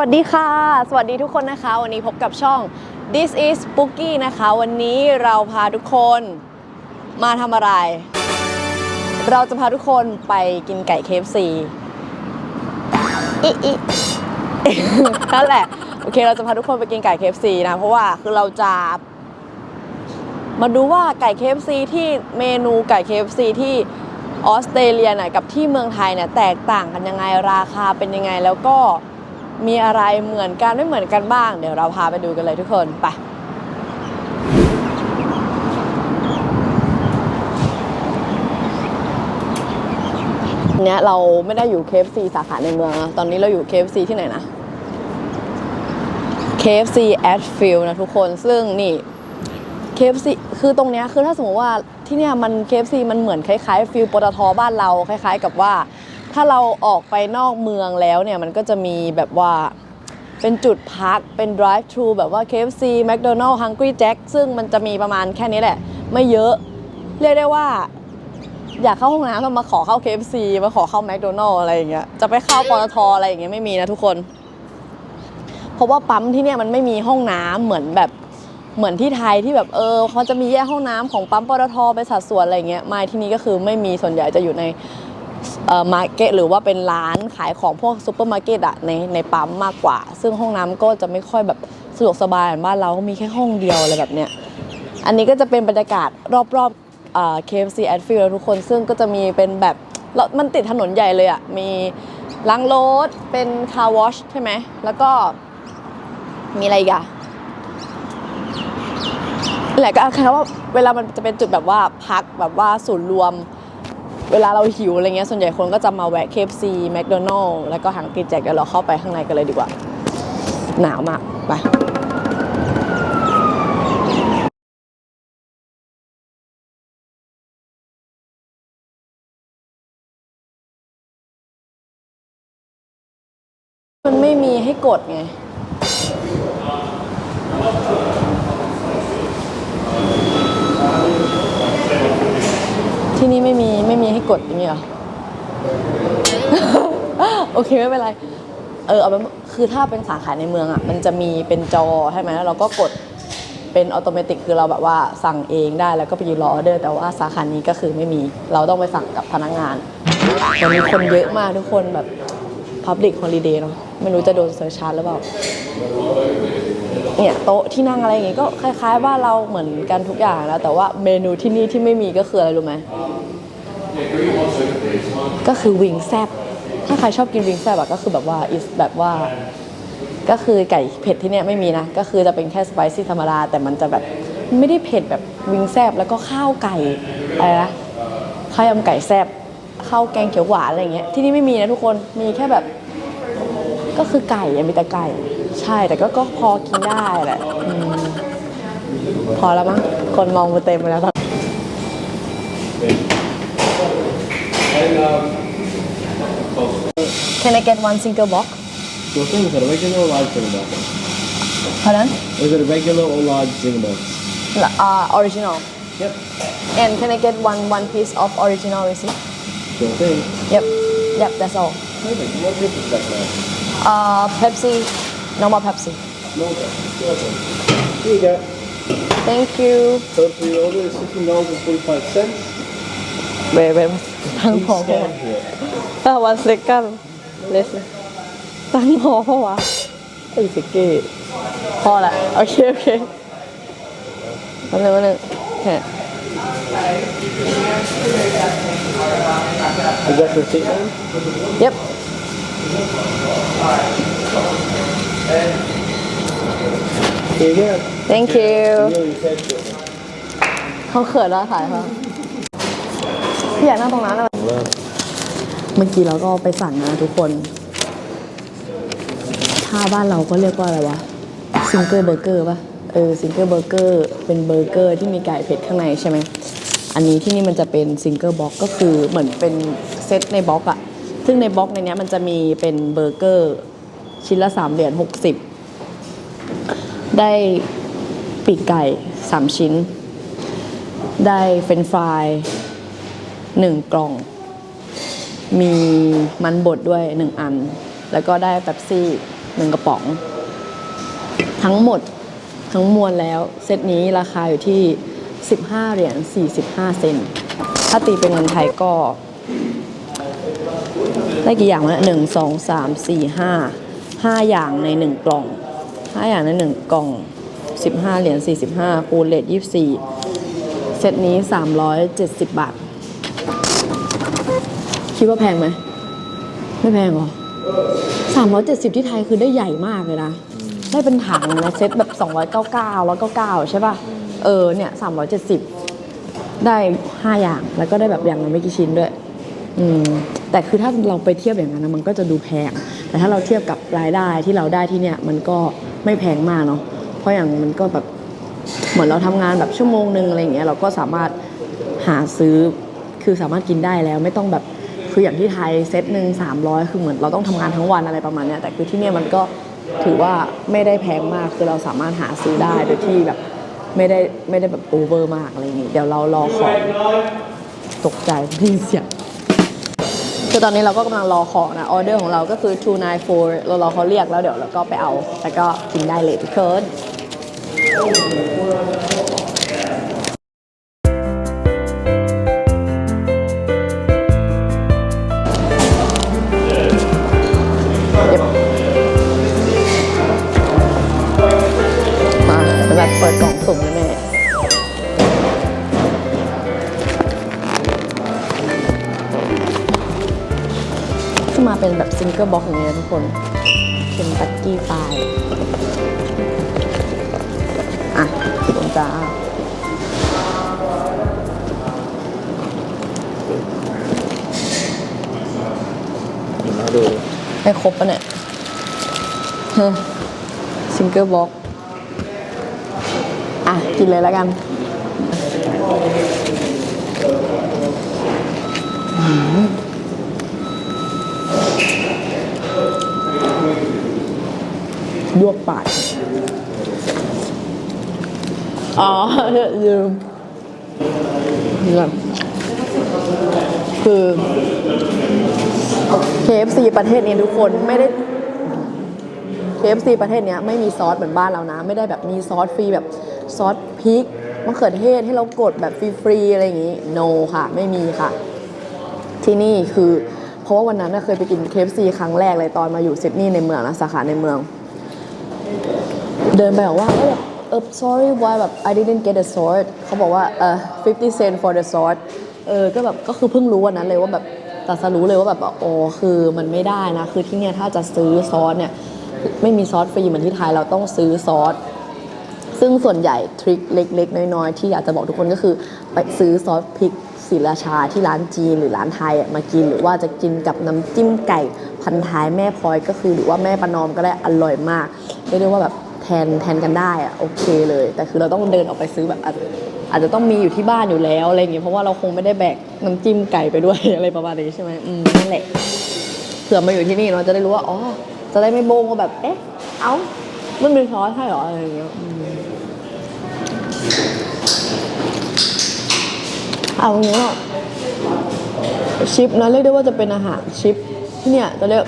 วัสดีค่ะ สวัสดีทุกคนนะคะ วันนี้พบกับช่อง This is Spooky นะคะ วันนี้เราพาทุกคนมาทำอะไร เราจะพาทุกคนไปกินไก่ KFC อิอินั่นแหละ โอเคเราจะพาทุกคนไปกินไก่ KFC นะ เพราะว่าคือเราจะ มาดูว่าไก่ KFC ที่เมนูไก่ KFC ที่ออสเตรเลียเนี่ยกับที่เมืองไทยเนี่ยแตกต่างกันยังไงราคาเป็นยังไงแล้วก็ มีอะไรเหมือนกันไม่เหมือนกันบ้าง เดี๋ยวเราพาไปดูกันเลยทุกคนไปเนี้ยเราไม่ได้อยู่ KFC สาขาในเมืองนะตอนนี้เราอยู่ KFC ที่ไหนนะ KFC Ashfield นะทุกคนซึ่งนี่ KFC คือตรงเนี้ยคือถ้าสมมติว่าที่เนี่ยมัน KFC มันเหมือนคล้ายๆฟิลปตทบ้านเราคล้าย ๆ กับว่า ถ้าเราออกไปนอกเมืองแล้วเนี่ย มันก็จะมีแบบว่าเป็นจุดพักเป็น drive thru แบบว่า KFC McDonald Hungry Jack ซึ่งมันจะมีประมาณแค่นี้แหละ ไม่เยอะ เรียกได้ว่า อยากเข้าห้องน้ำก็มาขอเข้า KFC มาขอเข้า McDonald อะไรอย่างเงี้ยจะไปเข้าปตทอะไรอย่างเงี้ยไม่มีนะทุกคน เพราะว่าปั๊มที่เนี่ยมันไม่มีห้องน้ำเหมือนแบบเหมือนที่ไทยที่แบบเออเขาจะมีแยกห้องน้ำของปั๊มปตทไปสัดส่วนอะไรเงี้ยไม่ที่นี่ก็คือไม่มีส่วนใหญ่จะอยู่ใน มาร์เก็ตหรือว่าเป็นร้านขายของพวกซูเปอร์มาร์เก็ตอะในในปั๊มมากกว่า ซึ่งห้องน้ำก็จะไม่ค่อยแบบสะดวกสบายเหมือนบ้านเราก็มีแค่ห้องเดียวอะไรแบบเนี้ยอันนี้ก็จะเป็นบรรยากาศรอบๆเอ่อ KFC Anfield ทุกคนซึ่งก็จะมีเป็นแบบแล้วมันติดถนนใหญ่เลยอะมีล้างรถเป็นคาร์วอชใช่ไหมแล้วก็มีอะไรอีกอะแหละก็แค่ว่าเวลามันจะเป็นจุดแบบว่าพักแบบว่าศูนย์รวม เวลาเราหิวอะไรเงี้ยส่วนใหญ่คนก็จะมาแวะ KFC McDonald แล้วก็หังกินแจกเดี๋ยวเราเข้าไปข้างในกันเลยดีกว่า หนาวมาก ไปมันไม่มีให้กดไง ที่นี่ไม่มีไม่มีให้กดอย่างเงี้ยหรอ โอเคไม่เป็นไร เออเอาเป็นคือถ้าเป็นสาขาในเมืองอะมันจะมีเป็นจอใช่ไหมแล้วเราก็กดเป็นอัตโนมัติคือเราแบบว่าสั่งเองได้แล้วก็ไปยืนรอออเดอร์ แต่ว่าสาขานี้ก็คือไม่มีเราต้องไปสั่งกับพนักงานแต่มีคนเยอะมากทุกคนแบบ Public Holiday เนาะ ไม่รู้จะโดนเซอร์ชาร์จหรือเปล่าเนี่ยโต๊ะที่นั่งอะไรอย่างงี้ก็คล้ายๆบ้านเราเหมือนกันทุกอย่างแล้ว แต่ว่าเมนูที่นี่ที่ไม่มีก็คืออะไรรู้ไหมก็คือวิงแซบถ้าใครชอบกินวิงแซบอะก็คือแบบว่าอิสแบบว่า ก็คือไก่เผ็ดที่เนี่ยไม่มีนะ ก็คือจะเป็นแค่สไปซี่ธรรมดาแต่มันจะแบบไม่ได้เผ็ดแบบวิงแซบแล้วก็ข้าวไก่อะไรนะข้าวยำไก่แซบข้าวแกงเขียวหวานอะไรอย่างเงี้ยที่นี่ไม่มีนะทุกคนมีแค่แบบ ก็คือไก่อะมีแต่ไก่ ใช่แต่ก็ก็พอกินได้แหละอืมพอแล้วมั้งคนมองมาเต็มไปแล้วตอน Can I get one single box? Sure thing, is it a regular or large single box? Pardon? Is it a regular or large single box? Uh, original. Yep. And can I get one one piece of original receipt? Sure thing. Yep. Yep, that's all. Perfect. What drink is that now? Uh, Pepsi, normal Pepsi. No, sure thing. Here you go. Thank you. Total for your order is fifteen dollars and forty-five cents. Wait, wait, ตั้งพอ Please ปะ scan วะ here. ตั้งวันเซกันเลสตั้งพอปะวะไอ้สกกี้พอละโอเค โอเควันหนึ่งวันหนึ่งแค่ Is that the receipt, man? Yep. Thank you. เขาเขินแล้วถ่ายเขาพี่อยากนั่งตรงนั้นเลยเมื่อกี้เราก็ไปสั่งนะทุกคน ถ้าบ้านเราก็เรียกว่าอะไรวะซิงเกิลเบอร์เกอร์ป่ะ เออซิงเกิลเบอร์เกอร์เป็นเบอร์เกอร์ที่มีไก่เผ็ดข้างในใช่ไหมอันนี้ที่นี่มันจะเป็นซิงเกิลบ็อกก็คือเหมือนเป็นเซตในบ็อกอะ ซึ่งในบล็อกในนี้มันจะมีเป็นเบอร์เกอร์ชิ้นละ3เหรียญ60 ได้ปีกไก่สามชิ้น ได้เฟรนฟรายหนึ่งกล่อง มีมันบดด้วยหนึ่งอัน แล้วก็ได้เป๊ปซี่หนึ่งกระป๋อง ทั้งหมดทั้งมวลแล้ว เซตนี้ราคาอยู่ที่ 15 เหรียญ45 เซนถ้าตีเป็นเงินไทยก็ ได้กี่อย่างวะหนึ่งสองสามสี่ห้าห้าอย่างในหนึ่งกล่องห้าอย่างในหนึ่งกล่องสิบห้าเหรียญสี่สิบห้าคูณเลทยี่สิบสี่เซตนี้สามร้อยเจ็ดสิบบาท คิดว่าแพงไหม ไม่แพงหรอสามร้อยเจ็ดสิบที่ไทยคือได้ใหญ่มากเลยนะ ได้เป็นถังนะเซตแบบสองร้อยเก้าเก้าร้อยเก้าเก้าใช่ป่ะ เออเนี่ยสามร้อยเจ็ดสิบได้ห้าอย่างแล้วก็ได้แบบอย่างละไม่กี่ชิ้นด้วย อืม แต่คือถ้าเราไปเทียบอย่างนั้นนะมันก็จะดูแพง แต่ถ้าเราเทียบกับรายได้ที่เราได้ที่เนี่ยมันก็ไม่แพงมากเนาะเพราะอย่างมันก็แบบเหมือนเราทำงานแบบชั่วโมงหนึ่งอะไรอย่างเงี้ยเราก็สามารถหาซื้อคือสามารถกินได้แล้วไม่ต้องแบบคืออย่างที่ไทยเซตหนึ่งสามร้อยคือเหมือนเราต้องทำงานทั้งวันอะไรประมาณเนี้ยแต่คือที่เนี่ยมันก็ถือว่าไม่ได้แพงมากคือเราสามารถหาซื้อได้โดยที่แบบไม่ได้ไม่ได้แบบโอเวอร์มากอะไรอย่างงี้เดี๋ยวเรารอของตกใจพี่เสียง คือตอนนี้เราก็กำลังรอของนะ ออเดอร์ของเราก็คือ 294 เรารอเขาเรียกแล้วเดี๋ยวเราก็ไปเอา แล้วก็กินได้เลยทุกคน เป็นแบบซิงเกิลบ็อกอย่างเงี้ยทุกคนเป็นตักกี้ไฟล์อะตรงจ้ามาดูให้ครบปะเนี่ยซิงเกิลบ็อกอะ กินเลยแล้วกันอืม ยวกปากอ๋อลืมลืมคือ KFC ประเทศนี้ทุกคนไม่ได้ KFC ประเทศนี้ไม่มีซอสเหมือนบ้านเรานะ ไม่ได้แบบมีซอสฟรีแบบซอสพริกมะเขือเทศให้เรากดแบบฟรีๆอะไรอย่างงี้ no ค่ะ ไม่มีค่ะ ที่นี่คือ เพราะว่าวันนั้นเคยไปกิน KFC ครั้งแรกเลยตอนมาอยู่ซิดนีย์ในเมืองนะสาขาในเมือง เดินไปบอกว่า เออเออ sorry why แบบ I didn't get the sauce เขาบอกว่าเออ50 cent for the sauce เออ ก็แบบก็คือเพิ่งรู้วันนั้นเลยว่าแบบตัดสรู้เลยว่าแบบโอ้คือมันไม่ได้นะ คือที่เนี่ยถ้าจะซื้อซอสเนี่ย ไม่มีซอสฟรีเหมือนที่ไทยเราต้องซื้อซอสซึ่งส่วนใหญ่ทริคเล็ก ๆ น้อยๆ ที่อยากจะบอกทุกคนก็คือ ไปซื้อซอสพริกศรีราชาที่ร้านจีนหรือร้านไทยอะมากิน หรือว่าจะกินกับน้ำจิ้มไก่พันท้ายแม่พลอยก็คือ หรือว่าแม่ประนอมก็ได้อร่อยมากเรียกได้ว่าแบบ แทนแทนกันได้อะโอเคเลย แต่คือเราต้องเดินออกไปซื้อแบบอาจอาจจะต้องมีอยู่ที่บ้านอยู่แล้วอะไรอย่างเงี้ยเพราะว่าเราคงไม่ได้แบกน้ำจิ้มไก่ไปด้วยอะไรประมาณนี้ใช่ไหมอืมนั่นแหละเผื่อมาอยู่ที่นี่เราจะได้รู้ว่าอ๋อจะได้ไม่โบงว่าแบบเอ๊ะเอ้ามันเป็นซอสใช่เหรออะไรอย่างเงี้ยเอางเงี้ยชิปนะเรียกได้ว่าจะเป็นอาหารชิปที่เนี่ยจะเรียก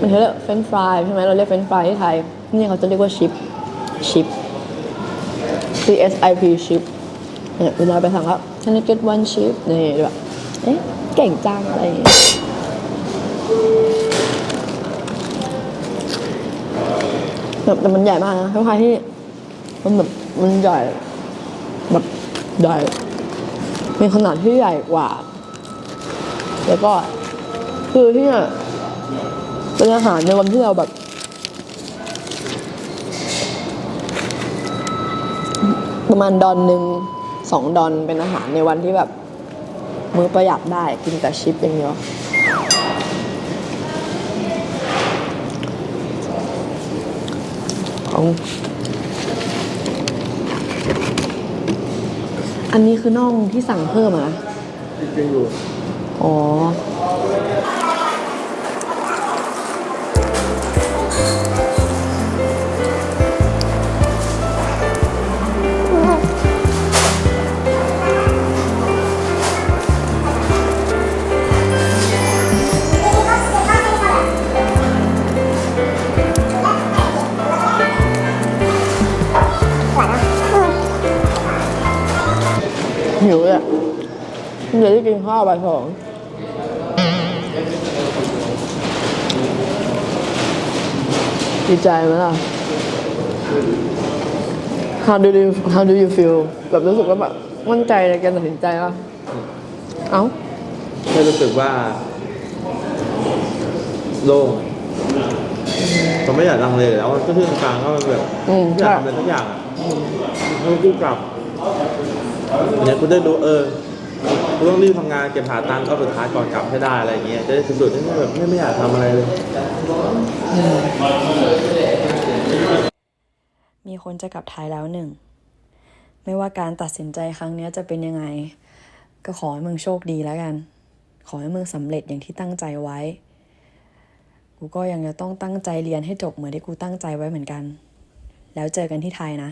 มันเรียกเฟรนฟรายใช่ไหมเราเรียกเฟรนฟรายที่ไทยที่นี่เขาจะเรียกว่าชิป ชิป C S I P ชิปเนี่ยเวลาไปสั่งก็ can I get one chip นี่แบบเอ๊ะเก่งจังอะไรอย่างเงี้ยแบบแต่มันใหญ่มากนะคล้ายๆที่ มันแบบมันใหญ่แบบใหญ่มีขนาดที่ใหญ่กว่า แล้วก็คือที่เนี่ยเป็นอาหารในวันที่เราแบบ ประมาณดอนหนึ่งสองดอนเป็นอาหารในวันที่แบบมื้อประหยัดได้กินแต่ชิปอย่างเดียวของอันนี้คือน่องที่สั่งเพิ่มอะนะ จริงอยู่ อ๋อ หิวเลยอะเดี๋ยวจะกินข้าวบ่ายสองดีใจไหมล่ะ How do you How do you feel แบบรู้สึกว่าแบบมั่นใจในการตัดสินใจป่ะเอ้าแค่รู้สึกว่า โล่งผมไม่อยากลังเลแล้วก็ที่กลางก็แบบอืมอยากใช่ทำอะไรทุกอย่างอะแล้วกูกลับ เนี่ยกูได้รู้เออกูต้องรีบทำงานเก็บหาตังค์ก็สุดท้ายก่อนกลับให้ได้อะไรอย่างเงี้ยจะได้สุดๆที่แบบไม่ไม่อยากทำอะไรเลย มีคนจะกลับไทยแล้วหนึ่ง ไม่ว่าการตัดสินใจครั้งนี้จะเป็นยังไง ก็ขอให้มึงโชคดีแล้วกัน ขอให้มึงสำเร็จอย่างที่ตั้งใจไว้ กูก็ยังจะต้องตั้งใจเรียนให้จบเหมือนที่กูตั้งใจไว้เหมือนกัน แล้วเจอกันที่ไทยนะ